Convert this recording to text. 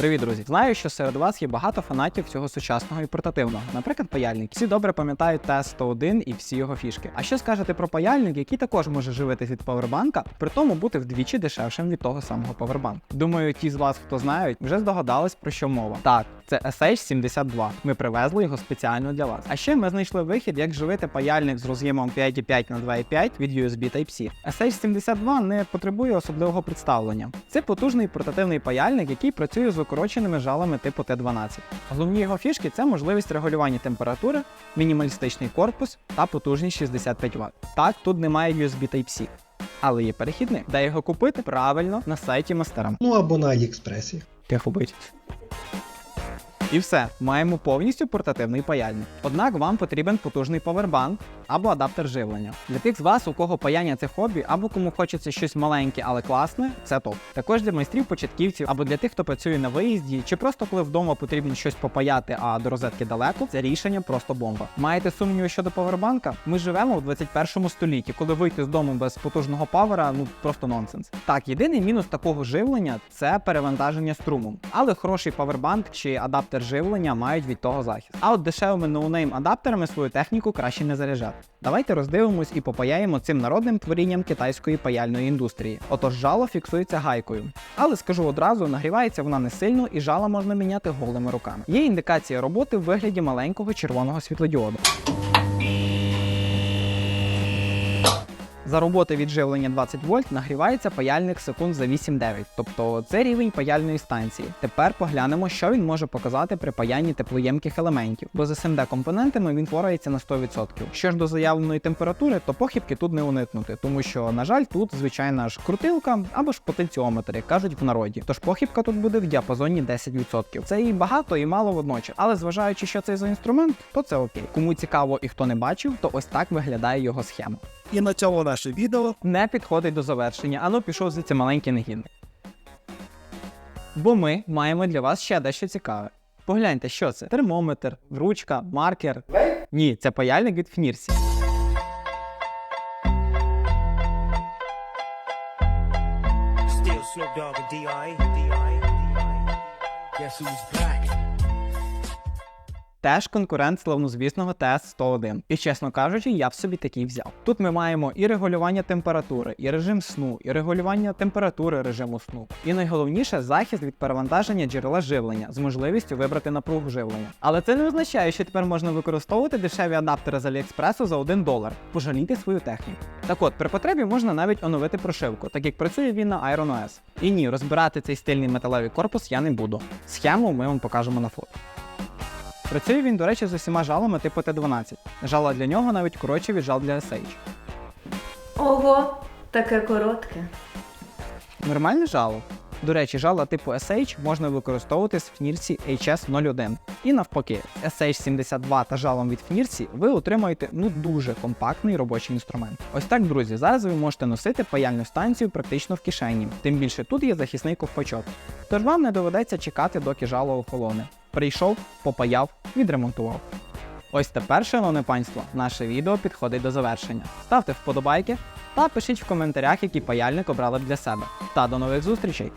Привіт, друзі! Знаю, що серед вас є багато фанатів цього сучасного і портативного, наприклад, паяльник. Всі добре пам'ятають Т-101 і всі його фішки. А що скажете про паяльник, який також може живитись від павербанка, при тому бути вдвічі дешевшим від того самого павербанку? Думаю, ті з вас, хто знають, вже здогадались про що мова. Так, це SH72. Ми привезли його спеціально для вас. А ще ми знайшли вихід, як живити паяльник з роз'ємом 5,5 на 2,5 від USB Type-C. SH72 не потребує особливого представлення. Це потужний портативний паяльник, який працює з укороченими жалами типу Т12. Головні його фішки це можливість регулювання температури, мінімалістичний корпус та потужність 65 Вт. Так, тут немає USB Type-C. Але є перехідник, де його купити правильно на сайті мастера. Ну або на Аліекспресі. Тихо бить. І все, маємо повністю портативний паяльник. Однак вам потрібен потужний павербанк або адаптер живлення. Для тих з вас, у кого паяння це хобі, або кому хочеться щось маленьке, але класне, це топ. Також для майстрів початківців або для тих, хто працює на виїзді, чи просто коли вдома потрібно щось попаяти, а до розетки далеко, це рішення просто бомба. Маєте сумніви щодо павербанка? Ми живемо в 21 столітті, коли вийти з дому без потужного павера ну просто нонсенс. Так, єдиний мінус такого живлення це перевантаження струмом. Але хороший павербанк чи адаптер живлення мають від того захист. А от дешевими ноунейм адаптерами свою техніку краще не заряджати. Давайте роздивимось і попаяємо цим народним творінням китайської паяльної індустрії. Отож, жало фіксується гайкою. Але скажу одразу, нагрівається вона не сильно і жало можна міняти голими руками. Є індикація роботи в вигляді маленького червоного світлодіоду. За роботи від живлення 20 вольт нагрівається паяльник секунд за 8-9, тобто це рівень паяльної станції. Тепер поглянемо, що він може показати при паянні теплоємких елементів, бо з SMD компонентами він впорається на 100%. Що ж до заявленої температури, то похибки тут не уникнути, тому що, на жаль, тут звичайна ж крутилка або ж потенціометр, як кажуть в народі. Тож похибка тут буде в діапазоні 10%. Це і багато, і мало водночас. Але зважаючи, що це за інструмент, то це окей. Кому цікаво і хто не бачив, то ось так виглядає його схема. І на цьому наше відео. Не підходить до завершення, ану пішов звідси маленький негідник. Бо ми маємо для вас ще дещо цікаве. Погляньте, що це? Термометр, ручка, маркер. Ні, це паяльник від Фнірсі. Snoop Dogg and D.I. D.I. Guess who's back? Теж конкурент славнозвісного ТС-101. І чесно кажучи, я б собі такий взяв. Тут ми маємо і регулювання температури, і режим сну, і регулювання температури режиму сну. І найголовніше захист від перевантаження джерела живлення з можливістю вибрати напругу живлення. Але це не означає, що тепер можна використовувати дешеві адаптери з Аліекспресу за 1 долар. Пожалійте свою техніку. Так от, при потребі можна навіть оновити прошивку, так як працює він на Iron OS. І ні, розбирати цей стильний металевий корпус я не буду. Схему ми вам покажемо на фото. Працює він, до речі, з усіма жалами типу Т12. Жала для нього навіть коротші від жал для SH. Ого, таке коротке. Нормальне жало. До речі, жала типу SH можна використовувати з фнірсі HS01. І навпаки, SH72 та жалом від фнірсі ви отримаєте ну дуже компактний робочий інструмент. Ось так, друзі, зараз ви можете носити паяльну станцію практично в кишені. Тим більше тут є захисний ковпачок. Тож вам не доведеться чекати, доки жало охолоне. Прийшов, попаяв, відремонтував. Ось тепер, шановне панство, наше відео підходить до завершення. Ставте вподобайки та пишіть в коментарях, який паяльник обрали б для себе. Та до нових зустрічей!